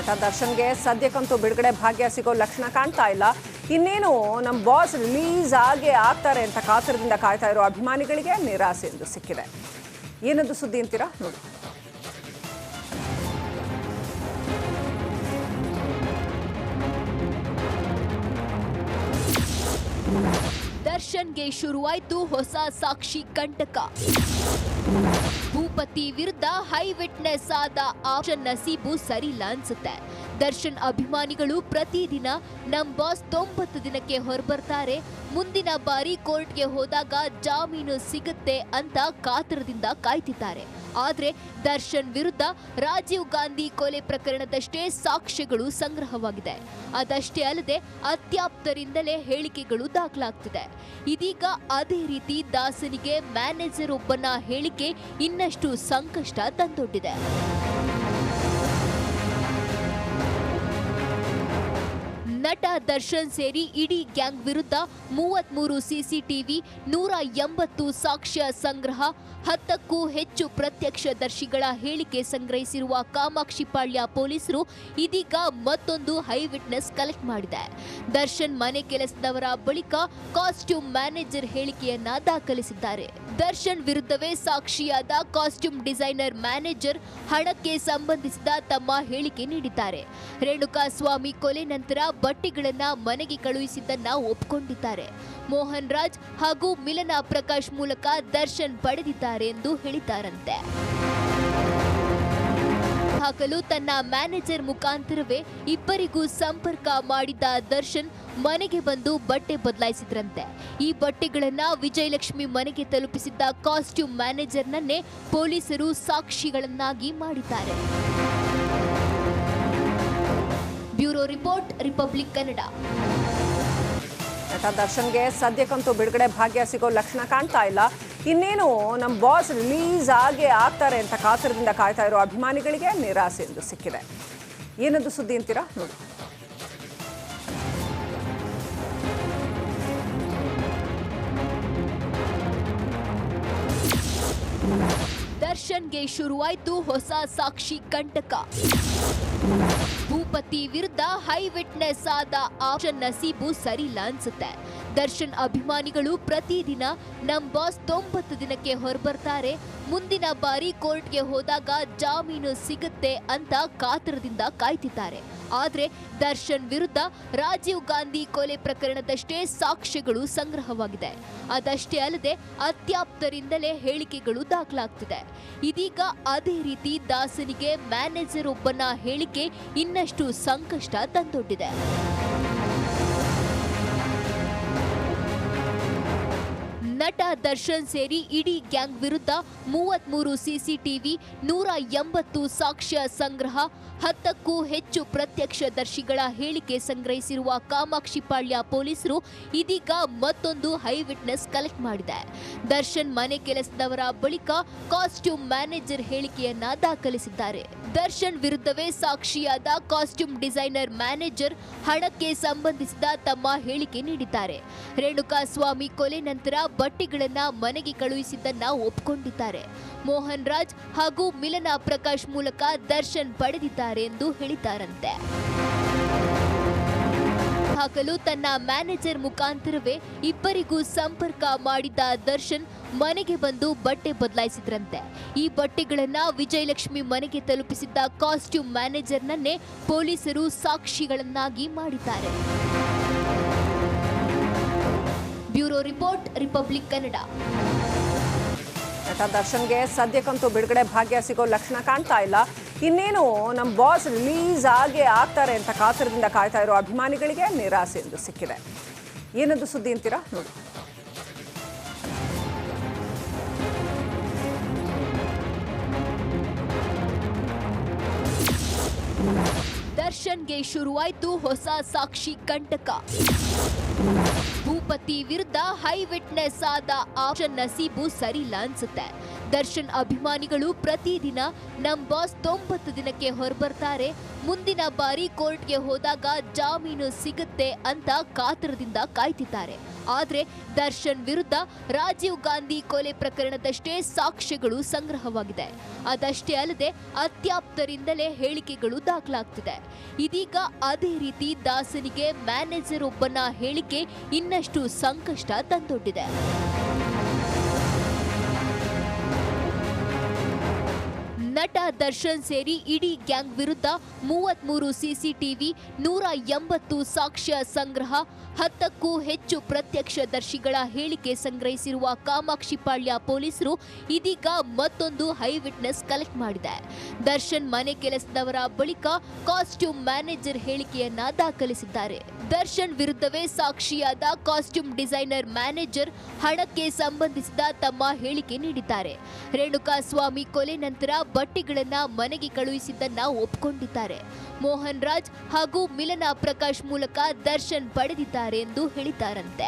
ನಟ ದರ್ಶನ್ಗೆ ಸದ್ಯಕ್ಕಂತೂ ಬಿಡುಗಡೆ ಭಾಗ್ಯ ಸಿಗೋ ಲಕ್ಷಣ ಕಾಣ್ತಾ ಇಲ್ಲ. ಇನ್ನೇನು ನಮ್ಮ ಬಾಸ್ ರಿಲೀಸ್ ಆಗೇ ಆಗ್ತಾರೆ ಅಂತ ಕಾತರದಿಂದ ಕಾಯ್ತಾ ಇರೋ ಅಭಿಮಾನಿಗಳಿಗೆ ನಿರಾಸೆ ಎಂದು ಸಿಕ್ಕಿದೆ. ಏನದು ಸುದ್ದಿ ಅಂತೀರಾ? ನೋಡಿ. ದರ್ಶನ್ಗೆ ಶುರುವಾಯ್ತು ಹೊಸ ಸಾಕ್ಷಿ ಕಂಟಕ. ಭೂಪತಿ ವಿರುದ್ಧ ಹೈ ವಿಟ್ನೆಸ್ ಆದ ಆಪ್ಷನ್ ನಸೀಬು ಸರಿಲ್ಲ ಅನ್ಸುತ್ತೆ ದರ್ಶನ್ ಅಭಿಮಾನಿಗಳು ಪ್ರತಿದಿನ ನಮ್ ಬಾಸ್ ತೊಂಬತ್ತು ದಿನಕ್ಕೆ ಹೊರಬರ್ತಾರೆ. ಮುಂದಿನ ಬಾರಿ ಕೋರ್ಟ್ಗೆ ಹೋದಾಗ ಜಾಮೀನು ಸಿಗುತ್ತೆ ಅಂತ ಕಾತರದಿಂದ ಕಾಯ್ತಿದ್ದಾರೆ. ಆದ್ರೆ ದರ್ಶನ್ ವಿರುದ್ಧ ರಾಜೀವ್ ಗಾಂಧಿ ಕೊಲೆ ಪ್ರಕರಣದಷ್ಟೇ ಸಾಕ್ಷ್ಯಗಳು ಸಂಗ್ರಹವಾಗಿದೆ. ಅದಷ್ಟೇ ಅಲ್ಲದೆ ಅತ್ಯಾಪ್ತರಿಂದಲೇ ಹೇಳಿಕೆಗಳು ದಾಖಲಾಗ್ತಿದೆ. ಇದೀಗ ಅದೇ ರೀತಿ ದಾಸನಿಗೆ ಮ್ಯಾನೇಜರ್ ಒಬ್ಬನ ಹೇಳಿಕೆ ಇನ್ನಷ್ಟು ಸಂಕಷ್ಟ ತಂದೊಡ್ಡಿದೆ. ನಟ ದರ್ಶನ್ ಸೇರಿ ಇಡೀ ಗ್ಯಾಂಗ್ ವಿರುದ್ಧ ಮೂವತ್ಮೂರು ಸಿಸಿಟಿವಿ, ನೂರ ಎಂಬತ್ತು ಸಾಕ್ಷ್ಯ ಸಂಗ್ರಹ, ಹತ್ತಕ್ಕೂ ಹೆಚ್ಚು ಪ್ರತ್ಯಕ್ಷದರ್ಶಿಗಳ ಹೇಳಿಕೆ ಸಂಗ್ರಹಿಸಿರುವ ಕಾಮಾಕ್ಷಿಪಾಳ್ಯ ಪೊಲೀಸರು ಇದೀಗ ಮತ್ತೊಂದು ಹೈ ವಿಟ್ನೆಸ್ ಕಲೆಕ್ಟ್ ಮಾಡಿದೆ. ದರ್ಶನ್ ಮನೆ ಕೆಲಸದವರ ಬಳಿಕ ಕಾಸ್ಟ್ಯೂಮ್ ಮ್ಯಾನೇಜರ್ ಹೇಳಿಕೆಯನ್ನ ದಾಖಲಿಸಿದ್ದಾರೆ. ದರ್ಶನ್ ವಿರುದ್ಧವೇ ಸಾಕ್ಷಿಯಾದ ಕಾಸ್ಟ್ಯೂಮ್ ಡಿಸೈನರ್ ಮ್ಯಾನೇಜರ್ ಹಣಕ್ಕೆ ಸಂಬಂಧಿಸಿದ ತಮ್ಮ ಹೇಳಿಕೆ ನೀಡಿದ್ದಾರೆ. ರೇಣುಕಾ ಸ್ವಾಮಿ ಕೊಲೆ ನಂತರ ಬಟ್ಟೆಗಳನ್ನ ಮನೆಗೆ ಕಳುಹಿಸಿದ್ದನ್ನ ಒಪ್ಪಿಕೊಂಡಿದ್ದಾರೆ ಮೋಹನ್ ರಾಜ್ ಹಾಗೂ ಮಿಲನ ಪ್ರಕಾಶ್ ಮೂಲಕ ದರ್ಶನ್ ಪಡೆದಿದ್ದಾರೆ ಎಂದು ಹೇಳಿದ್ದಾರಂತೆ. ಹಾಕಲು ತನ್ನ ಮ್ಯಾನೇಜರ್ ಮುಖಾಂತರವೇ ಇಬ್ಬರಿಗೂ ಸಂಪರ್ಕ ಮಾಡಿದ್ದ ದರ್ಶನ್ ಮನೆಗೆ ಬಂದು ಬಟ್ಟೆ ಬದಲಾಯಿಸಿದ್ರಂತೆ. ಈ ಬಟ್ಟೆಗಳನ್ನ ವಿಜಯಲಕ್ಷ್ಮಿ ಮನೆಗೆ ತಲುಪಿಸಿದ್ದ ಕಾಸ್ಟ್ಯೂಮ್ ಮ್ಯಾನೇಜರ್ನನ್ನೇ ಪೊಲೀಸರು ಸಾಕ್ಷಿಗಳನ್ನಾಗಿ ಮಾಡಿದ್ದಾರೆ. Bureau report republic Kannada. ನಟ ದರ್ಶನ್ಗೆ ಸದ್ಯಕ್ಕಂತೂ ಬಿಡುಗಡೆ ಭಾಗ್ಯ ಸಿಗೋ ಲಕ್ಷಣ ಕಾಣ್ತಾ ಇಲ್ಲ. ಇನ್ನೇನು ನಮ್ಮ ಬಾಸ್ ರಿಲೀಸ್ ಆಗೇ ಆಗ್ತಾರೆ ಅಂತ ಕಾತರದಿಂದ ಕಾಯ್ತಾ ಇರೋ ಅಭಿಮಾನಿಗಳಿಗೆ ನಿರಾಸೆ ಎಂದು ಸಿಕ್ಕಿದೆ. ಏನದು ಸುದ್ದಿ ಅಂತೀರಾ? ನೋಡಿ. ದರ್ಶನ್ಗೆ ಶುರುವಾಯ್ತು ಹೊಸ ಸಾಕ್ಷಿ ಕಂಟಕ. ಭೂಪತಿ ವಿರುದ್ಧ ಹೈ ವಿಟ್ನೆಸ್ ಆದ ಆಪ್ಷನ್ ನಸೀಬು ಸರಿಲ್ಲ ಅನ್ಸುತ್ತೆ ದರ್ಶನ್ ಅಭಿಮಾನಿಗಳು ಪ್ರತಿದಿನ ನಮ್ ಬಾಸ್ ತೊಂಬತ್ತು ದಿನಕ್ಕೆ ಹೊರಬರ್ತಾರೆ. ಮುಂದಿನ ಬಾರಿ ಕೋರ್ಟ್ಗೆ ಹೋದಾಗ ಜಾಮೀನು ಸಿಗುತ್ತೆ ಅಂತ ಕಾತರದಿಂದ ಕಾಯ್ತಿದ್ದಾರೆ. ಆದರೆ ದರ್ಶನ್ ವಿರುದ್ಧ ರಾಜೀವ್ ಗಾಂಧಿ ಕೊಲೆ ಪ್ರಕರಣದಷ್ಟೇ ಸಾಕ್ಷ್ಯಗಳು ಸಂಗ್ರಹವಾಗಿದೆ. ಅದಷ್ಟೇ ಅಲ್ಲದೆ ಅತ್ಯಾಪ್ತರಿಂದಲೇ ಹೇಳಿಕೆಗಳು ದಾಖಲಾಗ್ತಿದೆ. ಇದೀಗ ಅದೇ ರೀತಿ ದಾಸನಿಗೆ ಮ್ಯಾನೇಜರ್ ಒಬ್ಬನ ಹೇಳಿಕೆ ಇನ್ನಷ್ಟು ಸಂಕಷ್ಟ ತಂದೊಡ್ಡಿದೆ. ನಟ ದರ್ಶನ್ ಸೇರಿ ಇಡೀ ಗ್ಯಾಂಗ್ ವಿರುದ್ಧ ಮೂವತ್ಮೂರು ಸಿಸಿಟಿವಿ, ನೂರ ಎಂಬತ್ತು ಸಾಕ್ಷ್ಯ ಸಂಗ್ರಹ, ಹತ್ತಕ್ಕೂ ಹೆಚ್ಚು ಪ್ರತ್ಯಕ್ಷದರ್ಶಿಗಳ ಹೇಳಿಕೆ ಸಂಗ್ರಹಿಸಿರುವ ಕಾಮಾಕ್ಷಿಪಾಳ್ಯ ಪೊಲೀಸರು ಇದೀಗ ಮತ್ತೊಂದು ಹೈ ವಿಟ್ನೆಸ್ ಕಲೆಕ್ಟ್ ಮಾಡಿದೆ. ದರ್ಶನ್ ಮನೆ ಕೆಲಸದವರ ಬಳಿಕ ಕಾಸ್ಟ್ಯೂಮ್ ಮ್ಯಾನೇಜರ್ ಹೇಳಿಕೆಯನ್ನ ದಾಖಲಿಸಿದ್ದಾರೆ. ದರ್ಶನ್ ವಿರುದ್ಧವೇ ಸಾಕ್ಷಿಯಾದ ಕಾಸ್ಟ್ಯೂಮ್ ಡಿಸೈನರ್ ಮ್ಯಾನೇಜರ್ ಹಣಕ್ಕೆ ಸಂಬಂಧಿಸಿದ ತಮ್ಮ ಹೇಳಿಕೆ ನೀಡಿದ್ದಾರೆ. ರೇಣುಕಾ ಸ್ವಾಮಿ ಕೊಲೆ ನಂತರ ಬಟ್ಟೆಗಳನ್ನ ಮನೆಗೆ ಕಳುಹಿಸಿದ್ದನ್ನ ಒಪ್ಪಿಕೊಂಡಿದ್ದಾರೆ ಮೋಹನ್ ರಾಜ್ ಹಾಗೂ ಮಿಲನ ಪ್ರಕಾಶ್ ಮೂಲಕ ದರ್ಶನ್ ಪಡೆದಿದ್ದಾರೆ ಎಂದು ಹೇಳಿದ್ದಾರಂತೆ. ಹಾಕಲು ತನ್ನ ಮ್ಯಾನೇಜರ್ ಮುಖಾಂತರವೇ ಇಬ್ಬರಿಗೂ ಸಂಪರ್ಕ ಮಾಡಿದ್ದ ದರ್ಶನ್ ಮನೆಗೆ ಬಂದು ಬಟ್ಟೆ ಬದಲಾಯಿಸಿದ್ರಂತೆ. ಈ ಬಟ್ಟೆಗಳನ್ನ ವಿಜಯಲಕ್ಷ್ಮಿ ಮನೆಗೆ ತಲುಪಿಸಿದ್ದ ಕಾಸ್ಟ್ಯೂಮ್ ಮ್ಯಾನೇಜರ್ನನ್ನೇ ಪೊಲೀಸರು ಸಾಕ್ಷಿಗಳನ್ನಾಗಿ ಮಾಡಿದ್ದಾರೆ. Bureau report, republic Kannada. ನಟ ದರ್ಶನ್ಗೆ ಸದ್ಯಕ್ಕಂತೂ ಬಿಡುಗಡೆ ಭಾಗ್ಯ ಸಿಗೋ ಲಕ್ಷಣ ಕಾಣ್ತಾ ಇಲ್ಲ. ಇನ್ನೇನು ನಮ್ಮ ಬಾಸ್ ರಿಲೀಸ್ ಆಗೇ ಆಗ್ತಾರೆ ಅಂತ ಕಾತರದಿಂದ ಕಾಯ್ತಾ ಇರೋ ಅಭಿಮಾನಿಗಳಿಗೆ ನಿರಾಸೆ ಎಂದು ಸಿಕ್ಕಿದೆ. ಏನದು ಸುದ್ದಿ ಅಂತೀರಾ? ನೋಡಿ. ದರ್ಶನ್ಗೆ ಶುರುವಾಯಿತು ಹೊಸ ಸಾಕ್ಷಿ ಕಂಟಕ. ಭೂಪತಿ ವಿರುದ್ಧ ಹೈ ವಿಟ್ನೆಸ್ ಆದ ಆಪ್ಷನ್ ನಸೀಬು ಸರಿಲ್ಲ ಅನ್ಸುತ್ತೆ ದರ್ಶನ್ ಅಭಿಮಾನಿಗಳು ಪ್ರತಿದಿನ ನಮ್ ಬಾಸ್ ತೊಂಬತ್ತು ದಿನಕ್ಕೆ ಹೊರಬರ್ತಾರೆ. ಮುಂದಿನ ಬಾರಿ ಕೋರ್ಟ್ಗೆ ಹೋದಾಗ ಜಾಮೀನು ಸಿಗುತ್ತೆ ಅಂತ ಕಾತರದಿಂದ ಕಾಯ್ತಿದ್ದಾರೆ. ಆದ್ರೆ ದರ್ಶನ್ ವಿರುದ್ಧ ರಾಜೀವ್ ಗಾಂಧಿ ಕೊಲೆ ಪ್ರಕರಣದಷ್ಟೇ ಸಾಕ್ಷ್ಯಗಳು ಸಂಗ್ರಹವಾಗಿದೆ. ಅದಷ್ಟೇ ಅಲ್ಲದೆ ಅತ್ಯಾಪ್ತರಿಂದಲೇ ಹೇಳಿಕೆಗಳು ದಾಖಲಾಗ್ತಿದೆ. ಇದೀಗ ಅದೇ ರೀತಿ ದಾಸನಿಗೆ ಮ್ಯಾನೇಜರ್ ಒಬ್ಬನ ಹೇಳಿಕೆ ಇನ್ನಷ್ಟು ಸಂಕಷ್ಟ ತಂದೊಡ್ಡಿದೆ. ನಟ ದರ್ಶನ್ ಸೇರಿ ಇಡೀ ಗ್ಯಾಂಗ್ ವಿರುದ್ಧ ಮೂವತ್ಮೂರು ಸಿಸಿಟಿವಿ, ನೂರ ಎಂಬತ್ತು ಸಾಕ್ಷ್ಯ ಸಂಗ್ರಹ, ಹತ್ತಕ್ಕೂ ಹೆಚ್ಚು ಪ್ರತ್ಯಕ್ಷದರ್ಶಿಗಳ ಹೇಳಿಕೆ ಸಂಗ್ರಹಿಸಿರುವ ಕಾಮಾಕ್ಷಿಪಾಳ್ಯ ಪೊಲೀಸರು ಇದೀಗ ಮತ್ತೊಂದು ಹೈ ವಿಟ್ನೆಸ್ ಕಲೆಕ್ಟ್ ಮಾಡಿದೆ. ದರ್ಶನ್ ಮನೆ ಕೆಲಸದವರ ಬಳಿಕ ಕಾಸ್ಟ್ಯೂಮ್ ಮ್ಯಾನೇಜರ್ ಹೇಳಿಕೆಯನ್ನ ದಾಖಲಿಸಿದ್ದಾರೆ. ದರ್ಶನ್ ವಿರುದ್ಧವೇ ಸಾಕ್ಷಿಯಾದ ಕಾಸ್ಟ್ಯೂಮ್ ಡಿಸೈನರ್ ಮ್ಯಾನೇಜರ್ ಹಣಕ್ಕೆ ಸಂಬಂಧಿಸಿದ ತಮ್ಮ ಹೇಳಿಕೆ ನೀಡಿದ್ದಾರೆ. ರೇಣುಕಾ ಸ್ವಾಮಿ ಕೊಲೆ ನಂತರ ಬಟ್ಟೆಗಳನ್ನ ಮನೆಗೆ ಕಳುಹಿಸಿದ್ದನ್ನ ಒಪ್ಪಿಕೊಂಡಿದ್ದಾರೆ ಮೋಹನ್ ರಾಜ್ ಹಾಗೂ ಮಿಲನ ಪ್ರಕಾಶ್ ಮೂಲಕ ದರ್ಶನ್ ಪಡೆದಿದ್ದಾರೆ ಎಂದು ಹೇಳಿದ್ದಾರಂತೆ.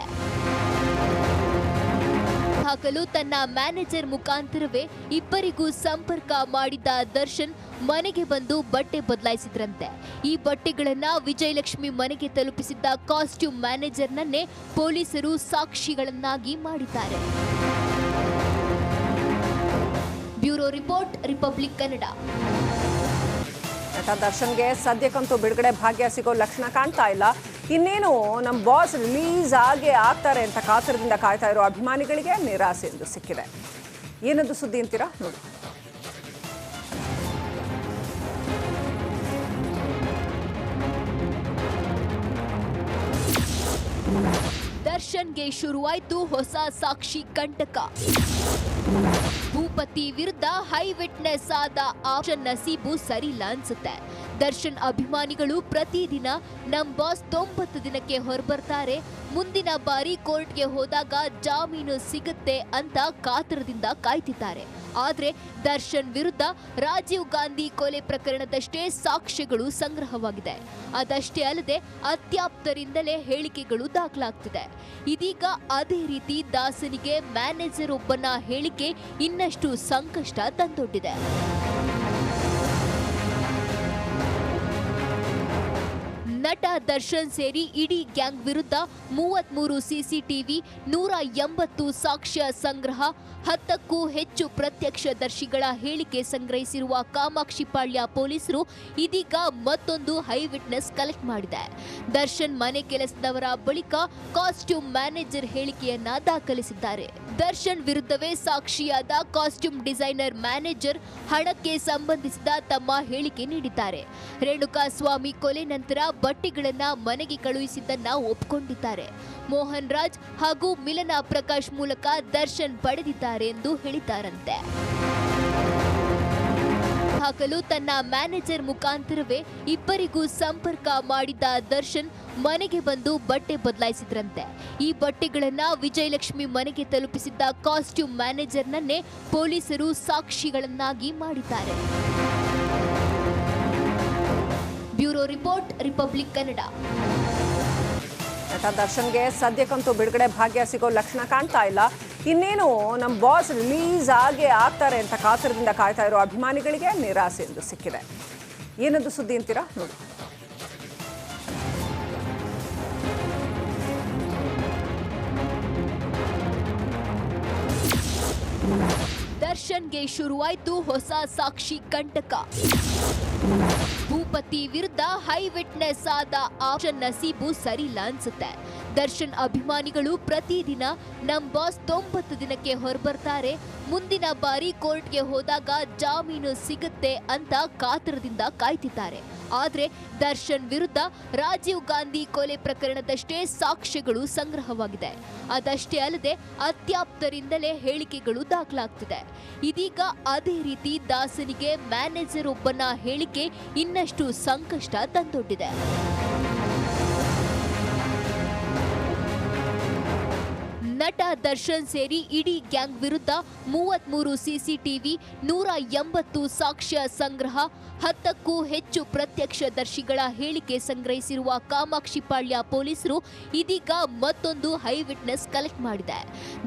ಹಾಕಲು ತನ್ನ ಮ್ಯಾನೇಜರ್ ಮುಖಾಂತರವೇ ಇಬ್ಬರಿಗೂ ಸಂಪರ್ಕ ಮಾಡಿದ್ದ ದರ್ಶನ್ ಮನೆಗೆ ಬಂದು ಬಟ್ಟೆ ಬದಲಾಯಿಸಿದ್ರಂತೆ. ಈ ಬಟ್ಟೆಗಳನ್ನ ವಿಜಯಲಕ್ಷ್ಮಿ ಮನೆಗೆ ತಲುಪಿಸಿದ್ದ ಕಾಸ್ಟ್ಯೂಮ್ ಮ್ಯಾನೇಜರ್ನನ್ನೇ ಪೊಲೀಸರು ಸಾಕ್ಷಿಗಳನ್ನಾಗಿ ಮಾಡಿದ್ದಾರೆ. Bureau report republic Kannada. ನಟ ದರ್ಶನ್ಗೆ ಸದ್ಯಕ್ಕಂತೂ ಬಿಡುಗಡೆ ಭಾಗ್ಯ ಸಿಗೋ ಲಕ್ಷಣ ಕಾಣ್ತಾ ಇಲ್ಲ. ಇನ್ನೇನು ನಮ್ಮ ಬಾಸ್ ರಿಲೀಸ್ ಆಗೇ ಆಗ್ತಾರೆ ಅಂತ ಕಾತರದಿಂದ ಕಾಯ್ತಾ ಇರೋ ಅಭಿಮಾನಿಗಳಿಗೆ ನಿರಾಸೆ ಎಂದು ಸಿಕ್ಕಿದೆ. ಏನದು ಸುದ್ದಿ ಅಂತೀರಾ? ನೋಡಿ. ದರ್ಶನ್ಗೆ ಶುರುವಾಯ್ತು ಹೊಸ ಸಾಕ್ಷಿ ಕಂಟಕ. ಭೂಪತಿ ವಿರುದ್ಧ ಹೈ ವಿಟ್ನೆಸ್ ಆದ ಆಪ್ಷನ್ ನಸೀಬು ಸರಿಲ್ಲ ಅನ್ಸುತ್ತೆ ದರ್ಶನ್ ಅಭಿಮಾನಿಗಳು ಪ್ರತಿದಿನ ನಮ್ ಬಾಸ್ ತೊಂಬತ್ತು ದಿನಕ್ಕೆ ಹೊರಬರ್ತಾರೆ. ಮುಂದಿನ ಬಾರಿ ಕೋರ್ಟ್ಗೆ ಹೋದಾಗ ಜಾಮೀನು ಸಿಗುತ್ತೆ ಅಂತ ಕಾತರದಿಂದ ಕಾಯ್ತಿದ್ದಾರೆ. ಆದ್ರೆ ದರ್ಶನ್ ವಿರುದ್ಧ ರಾಜೀವ್ ಗಾಂಧಿ ಕೊಲೆ ಪ್ರಕರಣದಷ್ಟೇ ಸಾಕ್ಷ್ಯಗಳು ಸಂಗ್ರಹವಾಗಿದೆ. ಅದಷ್ಟೇ ಅಲ್ಲದೆ ಅತ್ಯಾಪ್ತರಿಂದಲೇ ಹೇಳಿಕೆಗಳು ದಾಖಲಾಗ್ತಿದೆ. ಇದೀಗ ಅದೇ ರೀತಿ ದಾಸನಿಗೆ ಮ್ಯಾನೇಜರ್ ಒಬ್ಬನ ಹೇಳಿಕೆ ಇನ್ನಷ್ಟು ಸಂಕಷ್ಟ ತಂದೊಡ್ಡಿದೆ. ನಟ ದರ್ಶನ್ ಸೇರಿ ಇಡೀ ಗ್ಯಾಂಗ್ ವಿರುದ್ಧ ಮೂವತ್ಮೂರು ಸಿಸಿಟಿವಿ, ನೂರ ಎಂಬತ್ತು ಸಾಕ್ಷ್ಯ ಸಂಗ್ರಹ, ಹತ್ತಕ್ಕೂ ಹೆಚ್ಚು ಪ್ರತ್ಯಕ್ಷದರ್ಶಿಗಳ ಹೇಳಿಕೆ ಸಂಗ್ರಹಿಸಿರುವ ಕಾಮಾಕ್ಷಿಪಾಳ್ಯ ಪೊಲೀಸರು ಇದೀಗ ಮತ್ತೊಂದು ಹೈ ವಿಟ್ನೆಸ್ ಕಲೆಕ್ಟ್ ಮಾಡಿದೆ. ದರ್ಶನ್ ಮನೆ ಕೆಲಸದವರ ಬಳಿಕ ಕಾಸ್ಟ್ಯೂಮ್ ಮ್ಯಾನೇಜರ್ ಹೇಳಿಕೆಯನ್ನ ದಾಖಲಿಸಿದ್ದಾರೆ. ದರ್ಶನ್ ವಿರುದ್ಧವೇ ಸಾಕ್ಷಿಯಾದ ಕಾಸ್ಟ್ಯೂಮ್ ಡಿಸೈನರ್ ಮ್ಯಾನೇಜರ್ ಹಣಕ್ಕೆ ಸಂಬಂಧಿಸಿದ ತಮ್ಮ ಹೇಳಿಕೆ ನೀಡಿದ್ದಾರೆ. ರೇಣುಕಾ ಸ್ವಾಮಿ ಕೊಲೆ ನಂತರ ಬಟ್ಟೆಗಳನ್ನ ಮನೆಗೆ ಕಳುಹಿಸಿದ್ದನ್ನ ಒಪ್ಪಿಕೊಂಡಿದ್ದಾರೆ ಮೋಹನ್ ರಾಜ್ ಹಾಗೂ ಮಿಲನ ಪ್ರಕಾಶ್ ಮೂಲಕ ದರ್ಶನ್ ಪಡೆದಿದ್ದಾರೆ ಎಂದು ಹೇಳಿದ್ದಾರಂತೆ. ಹಾಕಲು ತನ್ನ ಮ್ಯಾನೇಜರ್ ಮುಖಾಂತರವೇ ಇಬ್ಬರಿಗೂ ಸಂಪರ್ಕ ಮಾಡಿದ್ದ ದರ್ಶನ್ ಮನೆಗೆ ಬಂದು ಬಟ್ಟೆ ಬದಲಾಯಿಸಿದ್ರಂತೆ. ಈ ಬಟ್ಟೆಗಳನ್ನ ವಿಜಯಲಕ್ಷ್ಮಿ ಮನೆಗೆ ತಲುಪಿಸಿದ್ದ ಕಾಸ್ಟ್ಯೂಮ್ ಮ್ಯಾನೇಜರ್ನನ್ನೇ ಪೊಲೀಸರು ಸಾಕ್ಷಿಗಳನ್ನಾಗಿ ಮಾಡಿದ್ದಾರೆ. Bureau report republic Kannada. ನಟ ದರ್ಶನ್ಗೆ ಸದ್ಯಕ್ಕಂತೂ ಬಿಡುಗಡೆ ಭಾಗ್ಯ ಸಿಗೋ ಲಕ್ಷಣ ಕಾಣ್ತಾ ಇಲ್ಲ. ಇನ್ನೇನು ನಮ್ಮ ಬಾಸ್ ರಿಲೀಸ್ ಆಗೇ ಆಗ್ತಾರೆ ಅಂತ ಕಾತರದಿಂದ ಕಾಯ್ತಾ ಇರೋ ಅಭಿಮಾನಿಗಳಿಗೆ ನಿರಾಸೆ ಎಂದು ಸಿಕ್ಕಿದೆ. ಏನದು ಸುದ್ದಿ ಅಂತೀರಾ? ನೋಡಿ. ದರ್ಶನ್ಗೆ ಶುರುವಾಯ್ತು ಹೊಸ ಸಾಕ್ಷಿ ಕಂಟಕ. ಭೂಪತಿ ವಿರುದ್ಧ ಹೈ ವಿಟ್ನೆಸ್ ಆದ ಆಪ್ಷನ್ ನಸೀಬು ಸರಿಲ್ಲ ಅನ್ಸುತ್ತೆ ದರ್ಶನ್ ಅಭಿಮಾನಿಗಳು ಪ್ರತಿದಿನ ನಮ್ ಬಾಸ್ ತೊಂಬತ್ತು ದಿನಕ್ಕೆ ಹೊರಬರ್ತಾರೆ. ಮುಂದಿನ ಬಾರಿ ಕೋರ್ಟ್ಗೆ ಹೋದಾಗ ಜಾಮೀನು ಸಿಗುತ್ತೆ ಅಂತ ಕಾತರದಿಂದ ಕಾಯ್ತಿದ್ದಾರೆ. ಆದ್ರೆ ದರ್ಶನ್ ವಿರುದ್ಧ ರಾಜೀವ್ ಗಾಂಧಿ ಕೊಲೆ ಪ್ರಕರಣದಷ್ಟೇ ಸಾಕ್ಷ್ಯಗಳು ಸಂಗ್ರಹವಾಗಿದೆ. ಅದಷ್ಟೇ ಅಲ್ಲದೆ ಅತ್ಯಾಪ್ತರಿಂದಲೇ ಹೇಳಿಕೆಗಳು ದಾಖಲಾಗ್ತಿದೆ. ಇದೀಗ ಅದೇ ರೀತಿ ದಾಸನಿಗೆ ಮ್ಯಾನೇಜರ್ ಒಬ್ಬನ ಹೇಳಿಕೆ ಇನ್ನಷ್ಟು ಸಂಕಷ್ಟ ತಂದೊಡ್ಡಿದೆ. ನಟ ದರ್ಶನ್ ಸೇರಿ ಇಡೀ ಗ್ಯಾಂಗ್ ವಿರುದ್ಧ ಮೂವತ್ಮೂರು ಸಿಸಿಟಿವಿ, ನೂರ ಎಂಬತ್ತು ಸಾಕ್ಷ್ಯ ಸಂಗ್ರಹ, ಹತ್ತಕ್ಕೂ ಹೆಚ್ಚು ಪ್ರತ್ಯಕ್ಷದರ್ಶಿಗಳ ಹೇಳಿಕೆ ಸಂಗ್ರಹಿಸಿರುವ ಕಾಮಾಕ್ಷಿಪಾಳ್ಯ ಪೊಲೀಸರು ಇದೀಗ ಮತ್ತೊಂದು ಹೈ ವಿಟ್ನೆಸ್ ಕಲೆಕ್ಟ್ ಮಾಡಿದೆ.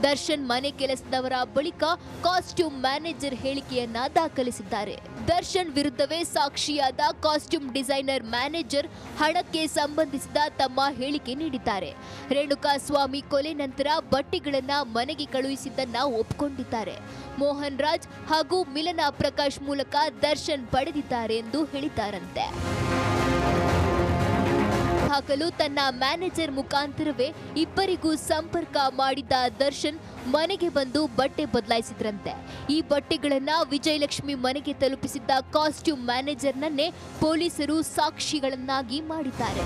ದರ್ಶನ್ ಮನೆ ಕೆಲಸದವರ ಬಳಿಕ ಕಾಸ್ಟ್ಯೂಮ್ ಮ್ಯಾನೇಜರ್ ಹೇಳಿಕೆಯನ್ನ ದಾಖಲಿಸಿದ್ದಾರೆ. ದರ್ಶನ್ ವಿರುದ್ಧವೇ ಸಾಕ್ಷಿಯಾದ ಕಾಸ್ಟ್ಯೂಮ್ ಡಿಸೈನರ್ ಮ್ಯಾನೇಜರ್ ಹಣಕ್ಕೆ ಸಂಬಂಧಿಸಿದ ತಮ್ಮ ಹೇಳಿಕೆ ನೀಡಿದ್ದಾರೆ. ರೇಣುಕಾ ಸ್ವಾಮಿ ಕೊಲೆ ನಂತರ ಬಟ್ಟೆಗಳನ್ನ ಮನೆಗೆ ಕಳುಹಿಸಿದ್ದನ್ನ ಒಪ್ಪಿಕೊಂಡಿದ್ದಾರೆ ಮೋಹನ್ ರಾಜ್ ಹಾಗೂ ಮಿಲನಾ ಪ್ರಕಾಶ್ ಮೂಲಕ ದರ್ಶನ್ ಪಡೆದಿದ್ದಾರೆ ಎಂದು ಹೇಳಿದ್ದಾರಂತೆ. ಹಾಕಲು ತನ್ನ ಮ್ಯಾನೇಜರ್ ಮುಖಾಂತರವೇ ಇಬ್ಬರಿಗೂ ಸಂಪರ್ಕ ಮಾಡಿದ್ದ ದರ್ಶನ್ ಮನೆಗೆ ಬಂದು ಬಟ್ಟೆ ಬದಲಾಯಿಸಿದ್ರಂತೆ. ಈ ಬಟ್ಟೆಗಳನ್ನ ವಿಜಯಲಕ್ಷ್ಮಿ ಮನೆಗೆ ತಲುಪಿಸಿದ್ದ ಕಾಸ್ಟ್ಯೂಮ್ ಮ್ಯಾನೇಜರ್ನನ್ನೇ ಪೊಲೀಸರು ಸಾಕ್ಷಿಗಳನ್ನಾಗಿ ಮಾಡಿದ್ದಾರೆ.